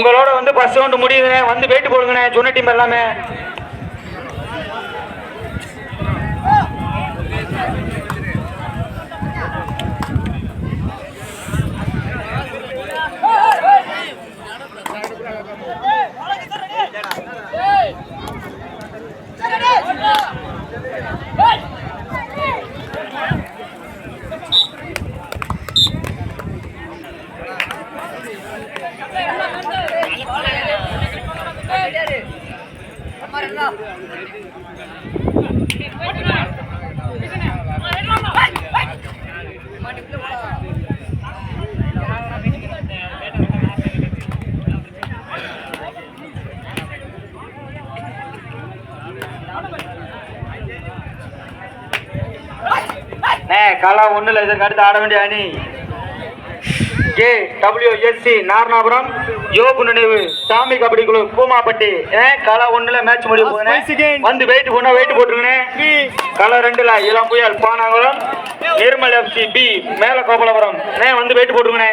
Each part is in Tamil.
உங்களோட வந்து பஸ் வந்து முடியுதுண்ணே வந்து வெயிட் போடுங்கண்ணே சொன்ன டீம் எல்லாமே. கலா ஒண்ணுல இதற்கு அடுத்து ஆட வேண்டிய அணி கே டபிள்யூ எஸ்சி நாரணாபுரம் யோகு நினைவு சாமி கபடி குழு பூமாப்பட்டி. ஏ களா ஒண்ணுல மேட்ச் முடிய போகுதுண்ணே வந்து வெயிட் போனா வெயிட் போட்டுருங்கண்ணே கள ரெண்டுல இளம் புயல் பானாகுளம் நிர்மல் எஃப்சி பி மேல கோபலபுரம் அண்ணே வந்து வெயிட் போட்டுருங்கண்ணே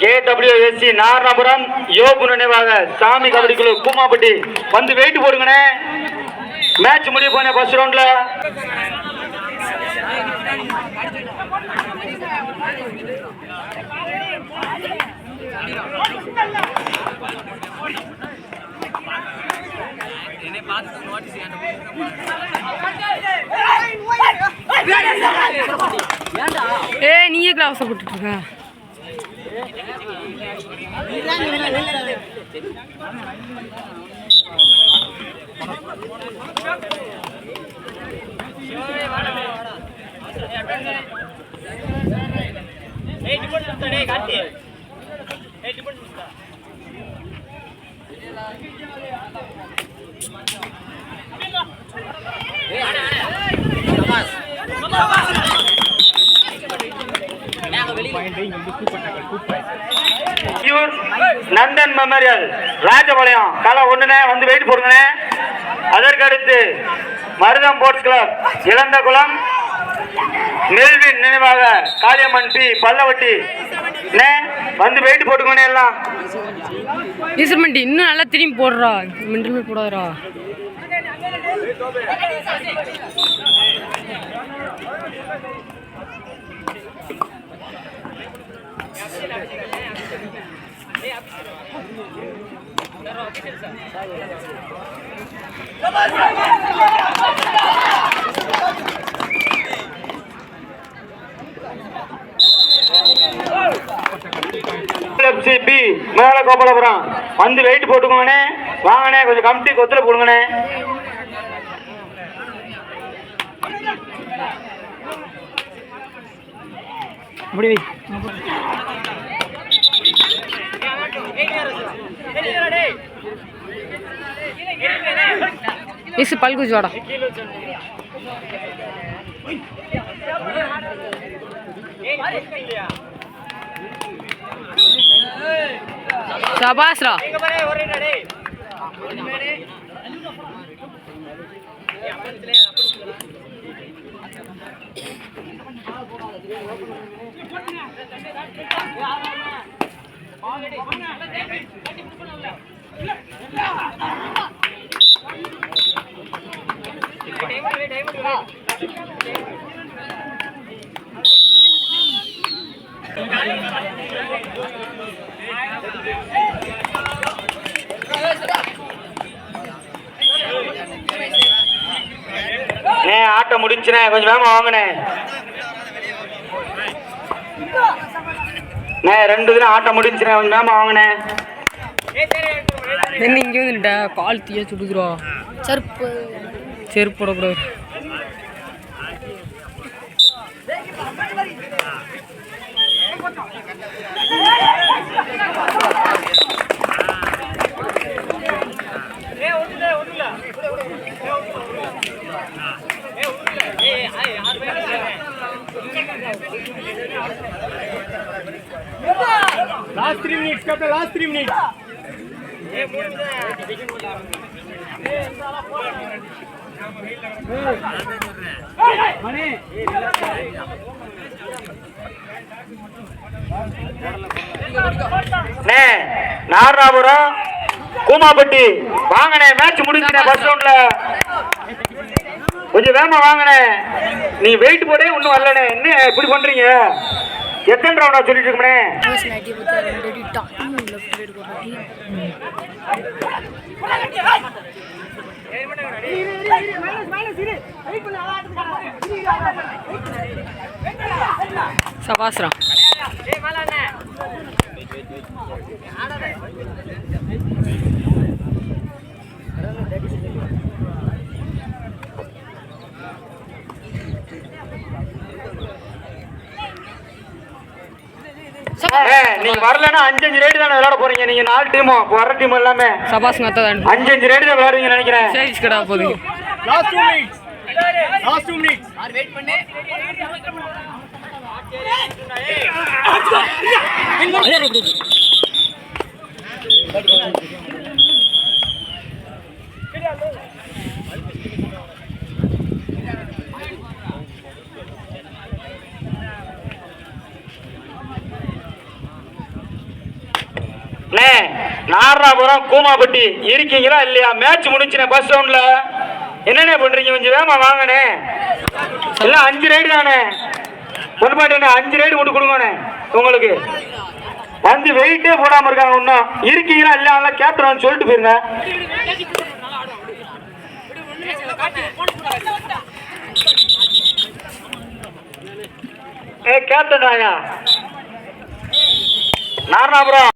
கேடபிள்யூஎஸ்சி நாரணபுரம் யோகு நினைவாக சாமி கபடி குழு கூமாப்பட்டி. வந்து வெயிட் போடுங்கண்ணே. மேட்ச் முடிய போனே ஃபர்ஸ்ட் ரவுண்ட்ல ஏ நீயே கிளாஸ் போட்டுட்டு இருக்க பியூர் நந்தன் மெமோரியல் ராஜபாளையம் கள ஒண்ணுனே வந்து வெயிட் போடுங்கண்ணே. அதற்கு அடுத்து மருதம் போர்ட்ஸ் கிளப் இளந்தகுளம் நெல்வின் நினைவாக காளியம்மன் பி பல்லவட்டி. அண்ணே, வந்து வெயிட் போட்டுக்கோண்ணே எல்லாம். ஈஸ்வரமண்டி இன்னும் நல்லா திரும்பி போடுறா. மிண்டல் போடாதரா எஃப்சி பி மேல கோபாலபுரம் வந்து வெயிட் போட்டுக்கோங்கண்ணே வாங்கண்ணே கொஞ்சம் கமிட்டி கொத்துல போடுங்கண்ணே முடிவி இசு பல்குஜ் வாடா சபாஸ்ரா நே ஆட்டம் முடிஞ்சுனே கொஞ்சம் வேகமா வாங்கினே நே ரெண்டு தினம் ஆட்டம் முடிஞ்சுனே கொஞ்சம் வேகமா வாங்கினேன் என்ன இங்கே வந்துட்டா? கால் தீய சுடுக்குறோம் செருப்பு. செருப்பு போடக்கூடாது. Last three minutes, Captain. Last three minutes. அண்ணே நாராபுரம் கூமாப்பட்டி வாங்கண்ணே மேட்ச் முடிஞ்சுனே பஸ் ரவுண்ட்ல கொஞ்சம் வேகமா வாங்கண்ணே. நீ வெயிட் போடே ஒன்றும் வரலண்ணே. என்ன இப்படி பண்றீங்க? எத்தனை ரவுண்டா சொல்லிட்டு போடுறாடி சபாஸ்ரா. அண்ணே, நீங்க வரலன்னா அஞ்சு அஞ்சு ரேடு தானே விளையாட போறீங்க. நீங்க நாலு டீமும் வர டீம் எல்லாமே. சபாஸ் மத்ததான் அஞ்சு அஞ்சு ரேடு தான் விளையாடுவீங்க நினைக்கிறேன். சரி கடா போகுது Last two minutes. Last two minutes. அண்ணே நாராபுரம் கூமாப்பட்டி இருக்கீங்களா இல்லையா? மேட்ச் முடிஞ்சுனே பஸ் ரவுண்ட்ல என்னென்ன பண்றீங்க? கொஞ்சம் வேமா வாங்கண்ணே. எல்லாம் அஞ்சு ரைடு தானே? ஒன்று மாட்டேண்ணே அஞ்சு ரைடு கொண்டு கொடுங்கண்ணே உங்களுக்கு. வந்து வெயிட்டே போடாம இருக்காங்க இன்னும். இருக்கீங்களா இல்லையா? நல்லா கேப்டன் சொல்லிட்டு போயிருங்க ஏ கேப்டன் வாங்க நாரணாபுரம்